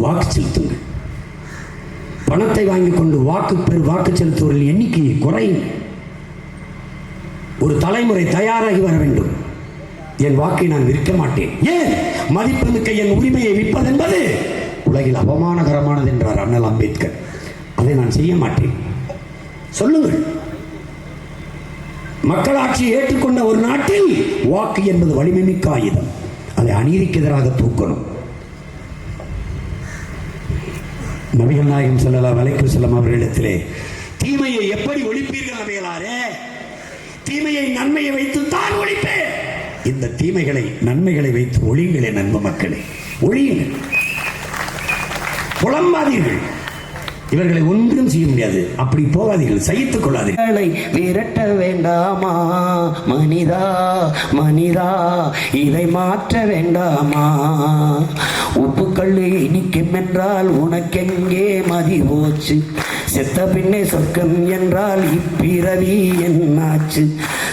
வாக்கு செலுத்துங்கள். பணத்தை வாங்கி கொண்டு வாக்கு பெரு வாக்கு செலுத்துவர்கள் எண்ணிக்கையை குறையும். ஒரு தலைமுறை தயாராகி வர வேண்டும். என் வாக்கை நான் விற்க மாட்டேன். ஏன்? மதிப்புமிக்க என் உரிமையை விற்பது என்பது உலகில் அவமானகரமானது என்றார் அண்ணல் அம்பேத்கர். அதை நான் செய்ய மாட்டேன். சொல்லுங்கள். மக்களாட்சியை ஏற்றுக்கொண்ட ஒரு நாட்டில் வாக்கு என்பது வலிமை மிக்க ஆயுதம். அதை அநீதிக்கு எதிராக தூக்கணும். நபிகள் நாயகம் செல்லலாம் வலைக்கு செல்லம் அவர்களிடத்திலே தீமையை எப்படி ஒழிப்பீர்கள் நபிகளாரே தீமையை நன்மையை வைத்து தான் ஒழிப்பேன். இந்த தீமைகளை நன்மைகளை வைத்து ஒழியுங்களே நண்பு மக்களே. ஒழியுங்கள். புலம்பாதீர்கள். இவர்களை ஒன்றும் செய்ய முடியாது. அப்படி போகாதீர்கள் சகித்துக் கொள்ளாதீர்கள். விரட்ட வேண்டாமா? மனிதா மனிதா இதை மாற்ற வேண்டாமா? உப்புக்கல் இனிக்கும் என்றால் உனக்கெங்கே மதி போச்சு? செத்த பின்னே சொர்க்கம் என்றால் இப்பிறவி என்னாச்சு?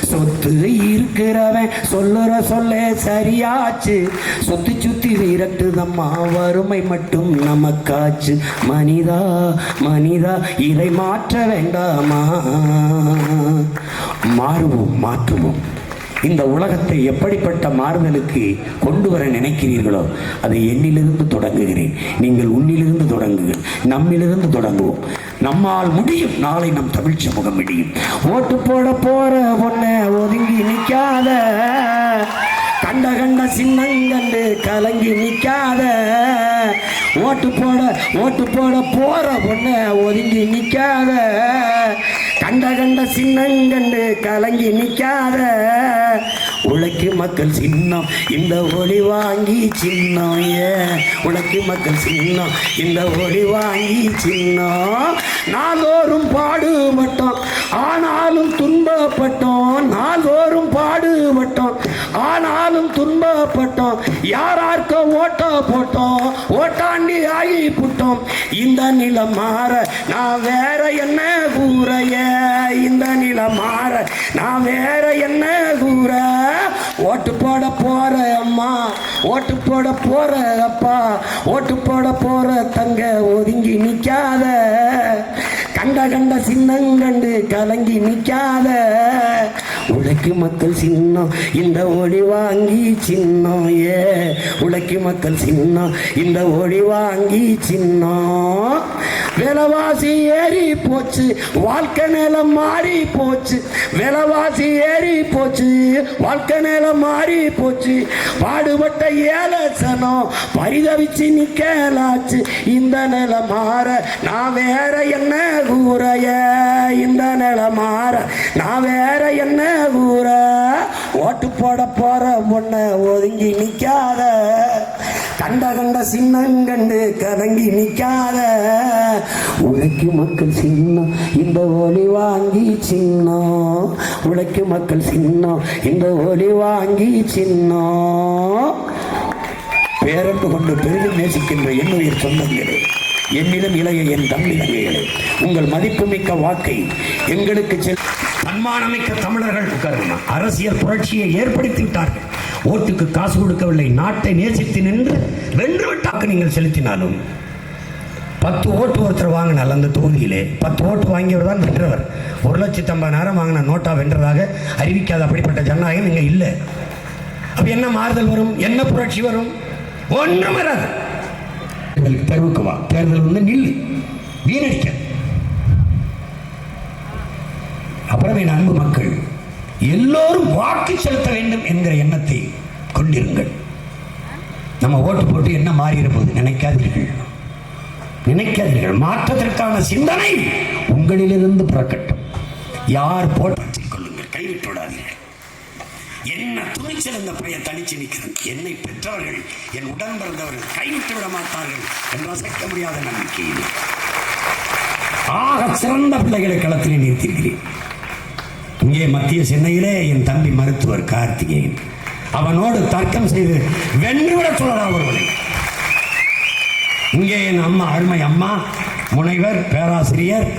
சொத்து இருக்கிறவன் சொல்லுற சொல்ல சரியாச்சு. சொத்து சுத்தி விரட்டுதம்மா வறுமை மட்டும் நமக்காச்சு. மனிதா மனிதா இதை மாற்ற வேண்டாமா? மாறுவோம் மாற்றுவோம். இந்த உலகத்தை எப்படிப்பட்ட மாறுதலுக்கு கொண்டு வர நினைக்கிறீர்களோ அதை என்னிலிருந்து தொடங்குகிறேன். நீங்கள் உன்னிலிருந்து தொடங்குங்கள் நம்மிலிருந்து தொடங்குவோம். நம்மால் முடியும். நாளை நம் தமிழ் சமூகம் முடியும் ஓட்டு போட போற பொண்ண ஒதுங்கி நிற்காத கண்ட கண்ட சின்னங்கண்டு கலங்கி நிற்காத ஓட்டு போட ஓட்டு போட போற பொண்ண ஒதுங்கி நிற்காத கண்ட கண்ட சின்னங்கண்டு கலங்கி நிற்காத உழைக்கு மக்கள் சின்னம். இந்த ஒளி வாங்கி சின்னம் ஏ. உழைக்கு மக்கள் சின்னம். இந்த ஒளி வாங்கி சின்னம். நாள்தோறும் பாடுபட்டோம். ஆனாலும் துன்பப்பட்டோம். நாள்தோறும் பாடுபட்டோம். ஆனாலும் துன்பப்பட்டோம். யாரார்க்க ஓட்ட போட்டோம். ஓட்டாண்டி ஆகி புட்டோம். இந்த நிலம் மாற நான் வேற என்ன கூறைய? இந்த நிலம் மாற. நான் வேற என்ன கூற? ஓட்டு போட போற அம்மா. ஓட்டு போட போற அப்பா. ஓட்டு போட போற தங்க ஒதுங்கி நிற்காத கண்ட கண்ட சின்னங்கண்டு கலங்கி நிற்காத உழைக்கு மக்கள் சின்னம் இந்த ஒளி வாங்கி சின்னம் ஏ உழைக்கு மக்கள் சின்னம் இந்த ஒளி வாங்கி சின்னம். விலைவாசி ஏறி போச்சு வாழ்க்கை நிலம் மாறி போச்சு. விலைவாசி ஏறி போச்சு வாழ்க்கை நிலம் மாறி போச்சு. பாடுபட்ட ஏலசனம் பரிதவிச்சு நிக்கலாச்சு. இந்த நிலம் மாற நான் வேற என்ன கூறைய? இந்த நிலம் மாற நான் வேற என்ன ஊர ஓட்டு போட போற பொண்ண ஒதுங்கி நிக்காத. கண்ட கண்ட சின்னங்கண்டு கதங்கி நிக்காத. உழைக்கு மக்கள் சின்னம் இந்த ஒளி வாங்கி சின்னம். உழைக்கு மக்கள் சின்னம் இந்த ஒளி வாங்கி சின்னம். பேரன்பு கொண்டு பெரிதும் நேசிக்கின்ற என்னுயிர் சொந்தங்களே. என்னிடம் இளைய என் தமிழர்களே உங்கள் மதிப்புமிக்க வாக்கை எங்களுக்கு செல் தன்மானமிக்க தமிழர்கள் அரசியல் புரட்சியை ஏற்படுத்தி விட்டார்கள். ஓட்டுக்கு காசு கொடுக்கவில்லை. நாட்டை நேசித்து நின்று வென்று விட்டாக்கு நீங்கள் செலுத்தினாலும். பத்து ஓட்டு ஒருத்தர் வாங்கினார் அந்த தொகுதியிலே பத்து ஓட்டு வாங்கியவர் தான் வென்றவர். ஒரு லட்சத்தி ஐம்பதாயிரம் வாங்கின நோட்டா வென்றதாக அறிவிக்காத அப்படிப்பட்ட ஜனநாயகம் இங்கே இல்லை. அப்போ என்ன மாறுதல் வரும்? என்ன புரட்சி வரும்? ஒன்றும் வராது. எங்களுக்கு தெருவுக்கு வா தேர்தல் வந்து நில்லு. வீணடிக்க. அப்புறம் என் அன்பு மக்கள் எல்லோரும் வாக்கு செலுத்த வேண்டும் என்கிற எண்ணத்தை கொண்டிருங்கள். நம்ம ஓட்டு போட்டு என்ன மாறி போது நினைக்காதீர்கள். நினைக்காதீர்கள். மாற்றத்திற்கான சிந்தனை உங்களிலிருந்து புறக்கட்டும். யார் போட்டு என்ன துணிச்சல் இந்த பையன் தனிச்சு நிற்கிறது என்னை பெற்றவர்கள் என் உடன் பிறந்தவர்கள் கைவிட்டு விட மாட்டார்கள் என்று அசைக்க முடியாத நம்பிக்கையில். ஆக சிறந்த பிள்ளைகளை களத்திலே நிறுத்தியிருக்கிறேன். இங்கே மத்திய சென்னையிலே என் தம்பி மருத்துவர் கார்த்திகேயன். அவனோடு தர்க்கம் செய்து வென்றுவிட சொல்லலாம் ஒருவனை. இங்கே என் அம்மா அருமை அம்மா முனைவர் பேராசிரியர்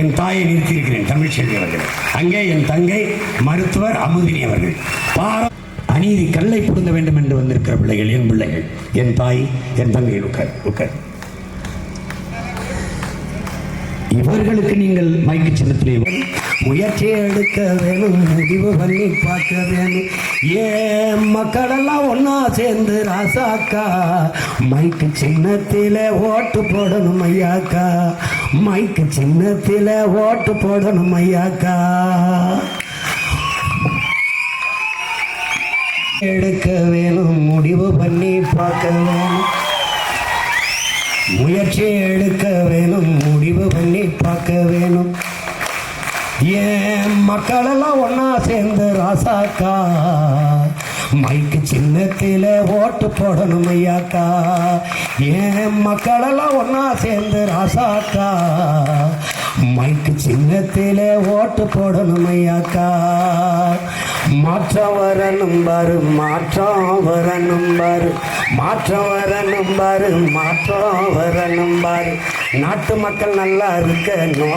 என் தாயை நிறுத்தியிருக்கிறேன் தமிழ்ச்செல்வி அவர்கள். அங்கே என் தங்கை மருத்துவர் அமுதினி அவர்கள். பார அநீதி கல்லை புடுங்க வேண்டும் என்று வந்திருக்கிற பிள்ளைகள் என் பிள்ளைகள். என் தாய் என் தங்கை உட்கார் உட்கார் இவர்களுக்கு நீங்கள் மைக்கு சின்னத்திலே முயற்சி எடுக்க வேணும் முடிவு பண்ணி பார்க்க வேணும். ஏன் மக்களெல்லாம் ஒன்னா சேர்ந்து ராசாக்கா? மைக்கு சின்னத்தில ஓட்டு போடணும் ஐயாக்கா. மைக்கு சின்னத்தில ஓட்டு போடணும் ஐயாக்கா. எடுக்க வேணும் முடிவு பண்ணி பார்க்க வேணும். முயற்சி எடுக்க வேணும் முடிவு பண்ணி பார்க்க வேணும். ஏன் மக்களெல்லாம் ஒன்னா சேர்ந்து ராசாக்கா. மைக்கு சின்னத்தில ஓட்டு போடணும் ஐயாக்கா. ஏன் மக்களெல்லாம் ஒன்னா சேர்ந்து ராசாக்கா. மைக்கு சின்னத்தில ஓட்டு போடணும் ஐயாக்கா. மாற்றம் வரணும் பாரு மாற்றம் வரணும் பாரு. மாற்றம் வரணும் பாரு மாற்றம் வரணும் பாரு. நாட்டு மக்கள் நல்லா இருக்க நோ